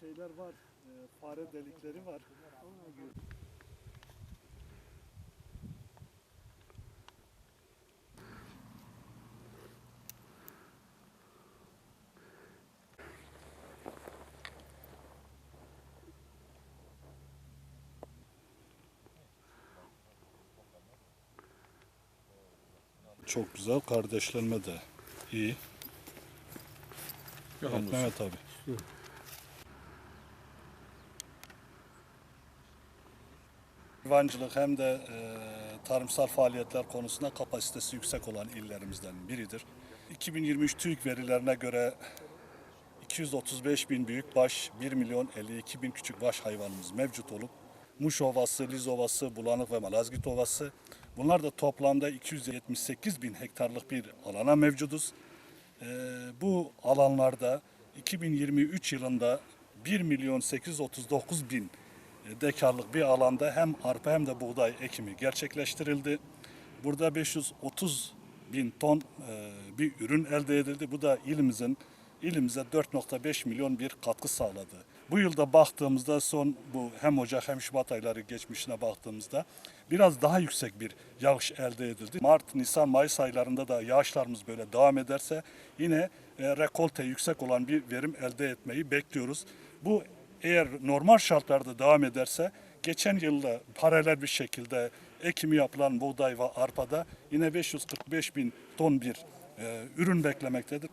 şeyler var. e, fare delikleri var. Çok güzel. Kardeşlenme de iyi. Evet, Mehmet abi. Hayvancılık hem de e, tarımsal faaliyetler konusunda kapasitesi yüksek olan illerimizden biridir. 2023 TÜİK verilerine göre 235 bin büyükbaş, 1 milyon 52 bin küçükbaş hayvanımız mevcut olup Muş Ovası, Liz Ovası, Bulanık ve Malazgirt Ovası bunlar da toplamda 278 bin hektarlık bir alana mevcuduz. Ee, bu alanlarda 2023 yılında 1 milyon 839 bin dekarlık bir alanda hem arpa hem de buğday ekimi gerçekleştirildi. Burada 530 bin ton e, bir ürün elde edildi. Bu da ilimizin ilimize 4.5 milyon bir katkı sağladı. Bu yılda baktığımızda son bu hem Ocak hem Şubat ayları geçmişine baktığımızda biraz daha yüksek bir yağış elde edildi. Mart, Nisan, Mayıs aylarında da yağışlarımız böyle devam ederse yine e, rekolte yüksek olan bir verim elde etmeyi bekliyoruz. Bu eğer normal şartlarda devam ederse geçen yılda paralel bir şekilde ekimi yapılan buğday ve arpada yine 545 bin ton bir e, ürün beklemektedir.